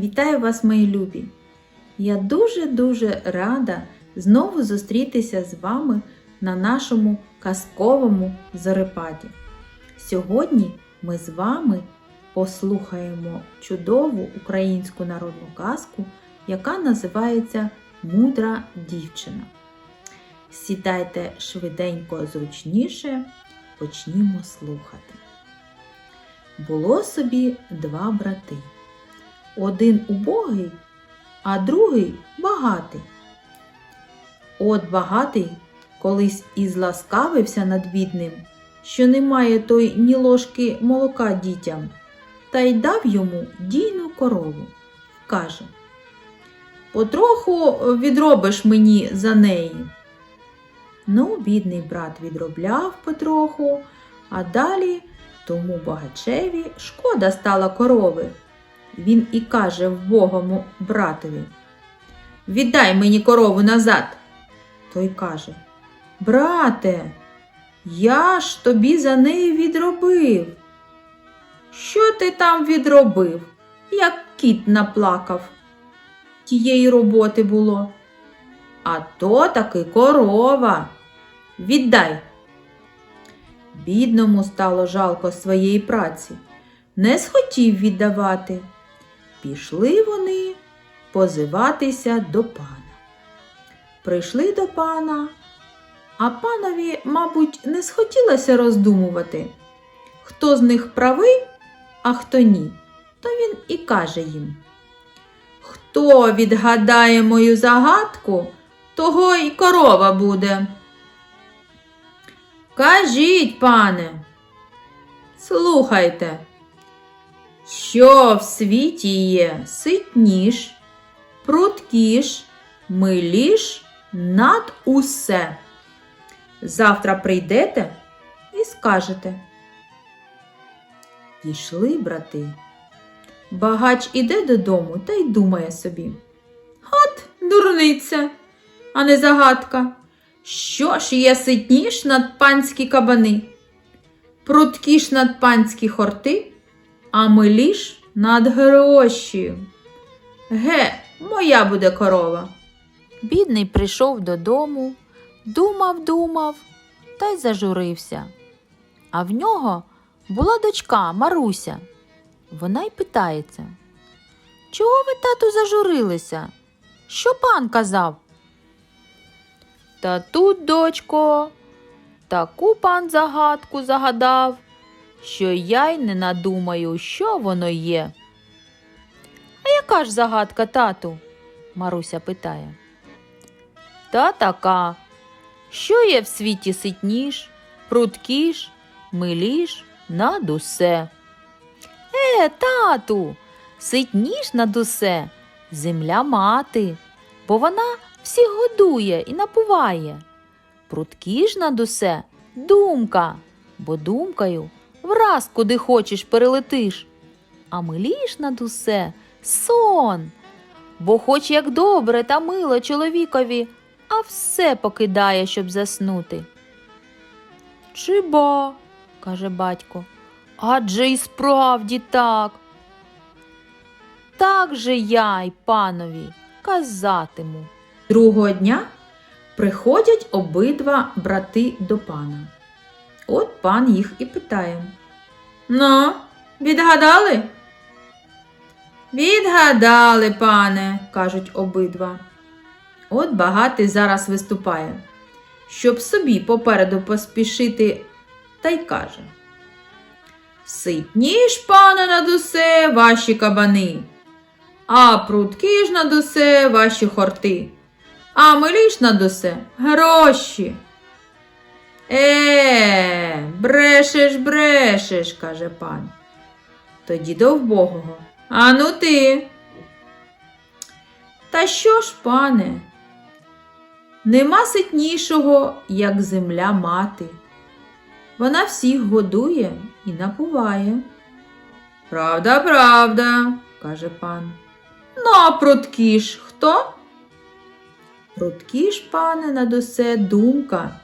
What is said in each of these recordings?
Вітаю вас, мої любі! Я дуже-дуже рада знову зустрітися з вами на нашому казковому зорепаді. Сьогодні ми з вами послухаємо чудову українську народну казку, яка називається Мудра дівчина. Сідайте швиденько зручніше, почнімо слухати. Було собі два брати. Один убогий, а другий багатий. От багатий колись і зласкавився над бідним, що немає той ні ложки молока дітям, та й дав йому дійну корову. Каже Потроху відробиш мені за неї. Ну, бідний брат відробляв потроху, а далі тому багачеві шкода стала корови. Він і каже вбогому братові Віддай мені корову назад. Той каже Брате, я ж тобі за неї відробив. Що ти там відробив, як кіт наплакав? Тієї роботи було. А то таки корова. Віддай. Бідному стало жалко своєї праці, не схотів віддавати. Пішли вони позиватися до пана. Прийшли до пана, а панові, мабуть, не схотілося роздумувати, хто з них правий, а хто ні. То він і каже їм: Хто відгадає мою загадку, того й корова буде. Кажіть, пане, слухайте, що в світі є ситніш, пруткіш, миліш над усе. Завтра прийдете і скажете. Пішли, брати. Багач іде додому та й думає собі. От дурниця, а не загадка. Що ж є ситніш над панські кабани, пруткіш над панські хорти, а миліш над гроші. Ге, моя буде корова. Бідний прийшов додому, думав, думав та й зажурився. А в нього була дочка Маруся. Вона й питається. Чого ви, тату, зажурилися? Що пан казав? Та тут, дочко, таку пан загадку загадав, що я й не надумаю, що воно є. А яка ж загадка, тату? Маруся питає. Та така, що є в світі ситніш, пруткіш, миліш над усе. Е, тату, ситніш над усе, земля мати, бо вона всіх годує і напуває. Прудкі ж над усе думка, бо думкою враз куди хочеш перелетиш. А миліш над усе сон, бо хоч як добре та мило чоловікові, а все покидає, щоб заснути. Чи ба, каже батько, адже й справді так. Так же я й панові казатиму. Другого дня приходять обидва брати до пана. От пан їх і питає. Ну, відгадали? Відгадали, пане, кажуть обидва. От багатий зараз виступає, щоб собі попереду поспішити, та й каже. Ситні ж, пане, над усе ваші кабани, а прудкі ж над усе ваші хорти. А миліш над усе гроші. Е, брешеш, брешеш, каже пан. Тоді до вбогого. А ну ти. Та що ж, пане? Нема ситнішого, як земля мати. Вона всіх годує і напуває. Правда, правда, каже пан. Ну, а прудкі ж хто? Прудкі пане, над усе думка,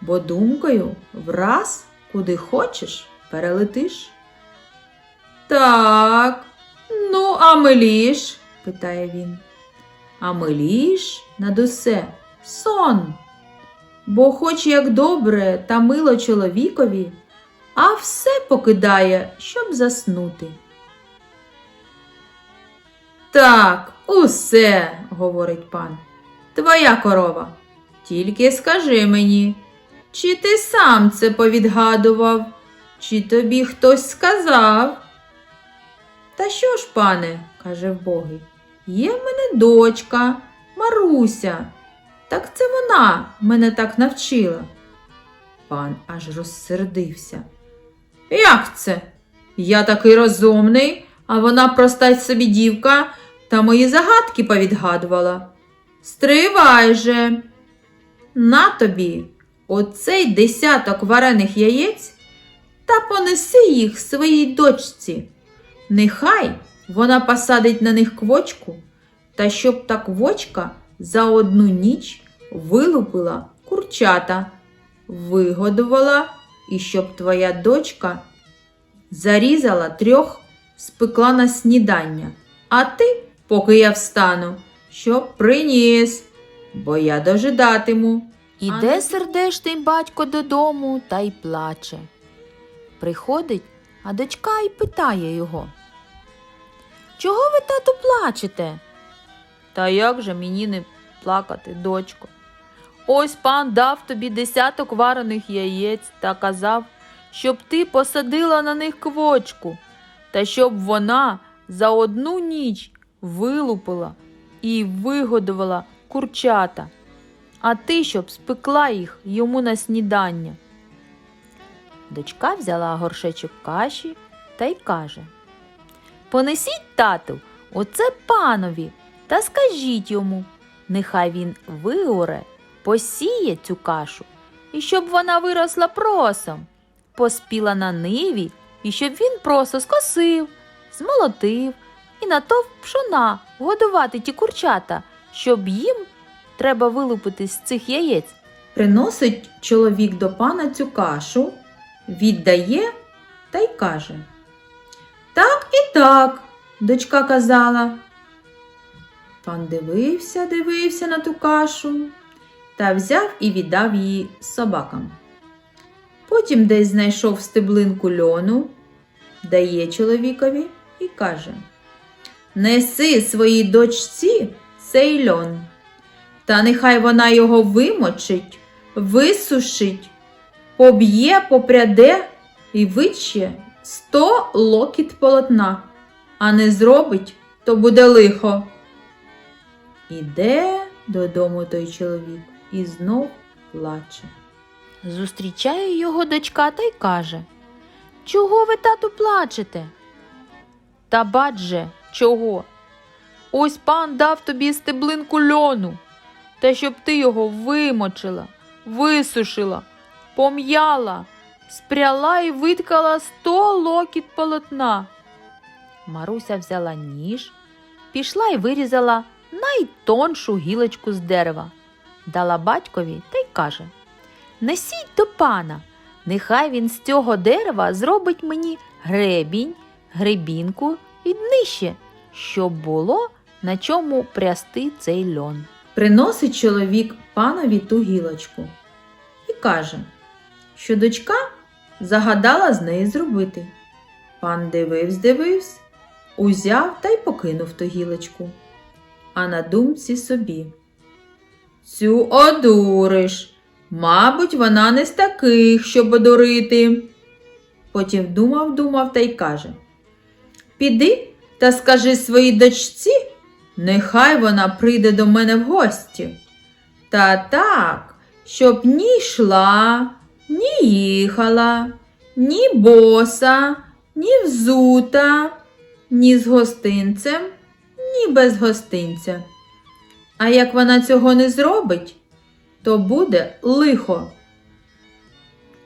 бо думкою враз куди хочеш перелетиш. Так, Ну, а миліш? питає він. А миліш над усе сон. Бо хоч як добре та мило чоловікові, а все покидає, щоб заснути. Так, усе, говорить пан. Твоя корова. Тільки скажи мені, чи ти сам це повідгадував, чи тобі хтось сказав? Та що ж, пане, каже вбогий, є в мене дочка, Маруся. Так це вона мене так навчила. Пан аж розсердився. Як це? Я такий розумний, а вона проста собі дівка та мої загадки повідгадувала. Стривай же. На тобі оцей десяток варених яєць та понеси їх своїй дочці. Нехай вона посадить на них квочку, та щоб та квочка за одну ніч вилупила курчата, вигодувала, і щоб твоя дочка зарізала трьох, спекла на снідання, а ти, поки я встану, щоб приніс, бо я дожидатиму. Іде сердешний батько додому та й плаче. Приходить, а дочка й питає його. Чого ви, тату, плачете? Та як же мені не плакати, дочко? Ось пан дав тобі десяток варених яєць та казав, щоб ти посадила на них квочку, та щоб вона за одну ніч вилупила і вигодувала курчата, а ти щоб спекла їх йому на снідання. Дочка взяла горшечок каші та й каже. Понесіть, тату, оце панові, та скажіть йому, нехай він виоре, посіє цю кашу, і щоб вона виросла просом, поспіла на ниві, і щоб він просо скосив, змолотив і натовп пшона годувати ті курчата, щоб їм треба вилупити з цих яєць. Приносить чоловік до пана цю кашу, віддає та й каже. Так і так, дочка казала. Пан дивився, дивився на ту кашу та взяв і віддав її собакам. Потім десь знайшов стеблинку льону, дає чоловікові і каже: Неси своїй дочці цей льон, та нехай вона його вимочить, висушить, поб'є, попряде і вичє сто локіт полотна, а не зробить, то буде лихо. Іде додому той чоловік і знов плаче. Зустрічає його дочка та й каже Чого ви, тату, плачете? Та бадже, чого? Ось пан дав тобі стеблинку льону, та щоб ти його вимочила, висушила, пом'яла, спряла і виткала сто локіт полотна. Маруся взяла ніж, пішла і вирізала найтоншу гілочку з дерева, дала батькові та й каже Несіть до пана, нехай він з цього дерева зробить мені гребінь, гребінку і днище, щоб було на чому прясти цей льон. Приносить чоловік панові ту гілочку і каже, що дочка загадала з неї зробити. Пан дививсь, дививсь, узяв та й покинув ту гілочку. А на думці собі. Цю одуриш. Мабуть, вона не з таких, щоб одурити. Потім думав, думав та й каже Піди та скажи своїй дочці, нехай вона прийде до мене в гості. Та так, щоб ні йшла, ні їхала, ні боса, ні взута, ні з гостинцем, ні без гостинця. А як вона цього не зробить, то буде лихо.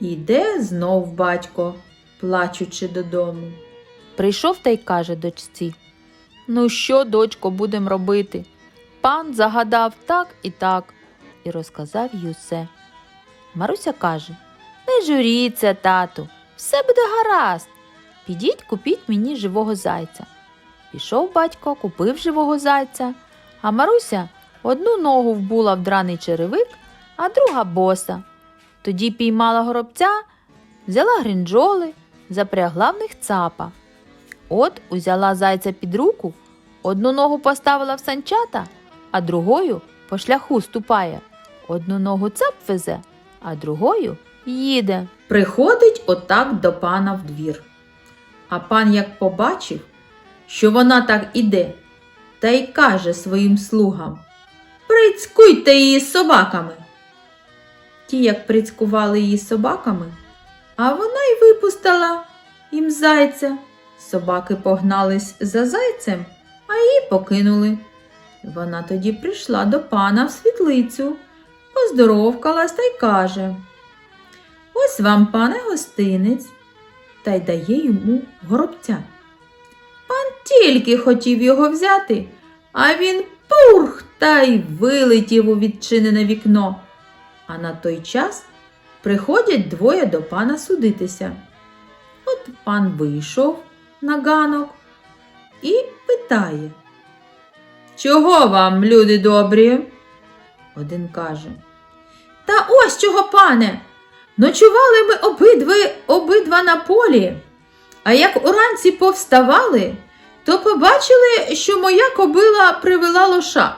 Іде знов батько, плачучи додому. Прийшов та й каже дочці Ну, що, дочко, будемо робити? Пан загадав так і так. і розказав їй усе. Маруся каже Не журіться, тату, все буде гаразд. Підіть купіть мені живого зайця. Пішов батько, купив живого зайця, а Маруся одну ногу вбула в драний черевик, а друга боса. Тоді піймала горобця, взяла гринджоли, запрягла в них цапа. От узяла зайця під руку, одну ногу поставила в санчата, а другою по шляху ступає. Одну ногу цап везе, а другою їде. Приходить отак до пана в двір. А пан як побачив, що вона так іде, та й каже своїм слугам Прицькуйте її собаками. Ті, як прицькували її собаками, а вона й випустила їм зайця. Собаки погнались за зайцем, а її покинули. Вона тоді прийшла до пана в світлицю, поздоровкалась та й каже Ось вам, пане гостинець, та й дає йому горобця. Пан тільки хотів його взяти, а він пурх та й вилетів у відчинене вікно. А на той час приходять двоє до пана судитися. От пан вийшов на ганок і питає. Чого вам, люди добрі? Один каже. Та ось чого, пане. Ночували ми обидви, обидва на полі, а як уранці повставали, то побачили, що моя кобила привела лоша.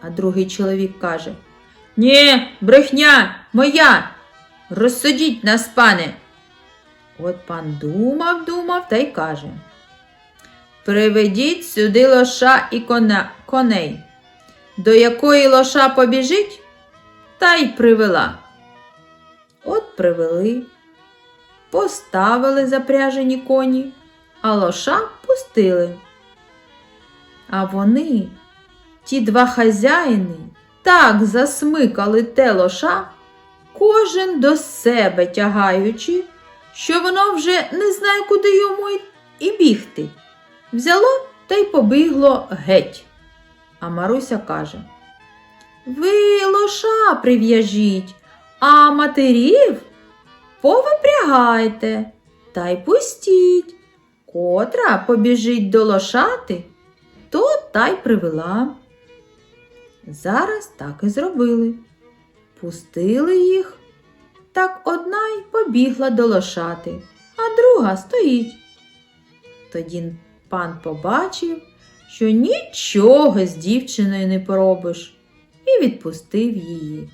А другий чоловік каже: Ні, брехня, моя. Розсудіть нас, пане. От пан думав, думав та й каже: Приведіть сюди лоша і коня, коней, до якої лоша побіжить, та й привела. От привели, поставили запряжені коні, а лоша пустили. А вони, ті два хазяїни, так засмикали те лоша, кожен до себе тягаючи, що воно вже не знає, куди йому і бігти. Взяло та й побігло геть. А Маруся каже: Ви лоша прив'яжіть, а матерів повипрягайте та й пустіть. Котра побіжить до лошати, то та й привела. Зараз так і зробили. Пустили їх, так одна й побігла до лошати, а друга стоїть. Тоді пан побачив, що нічого з дівчиною не поробиш, і відпустив її.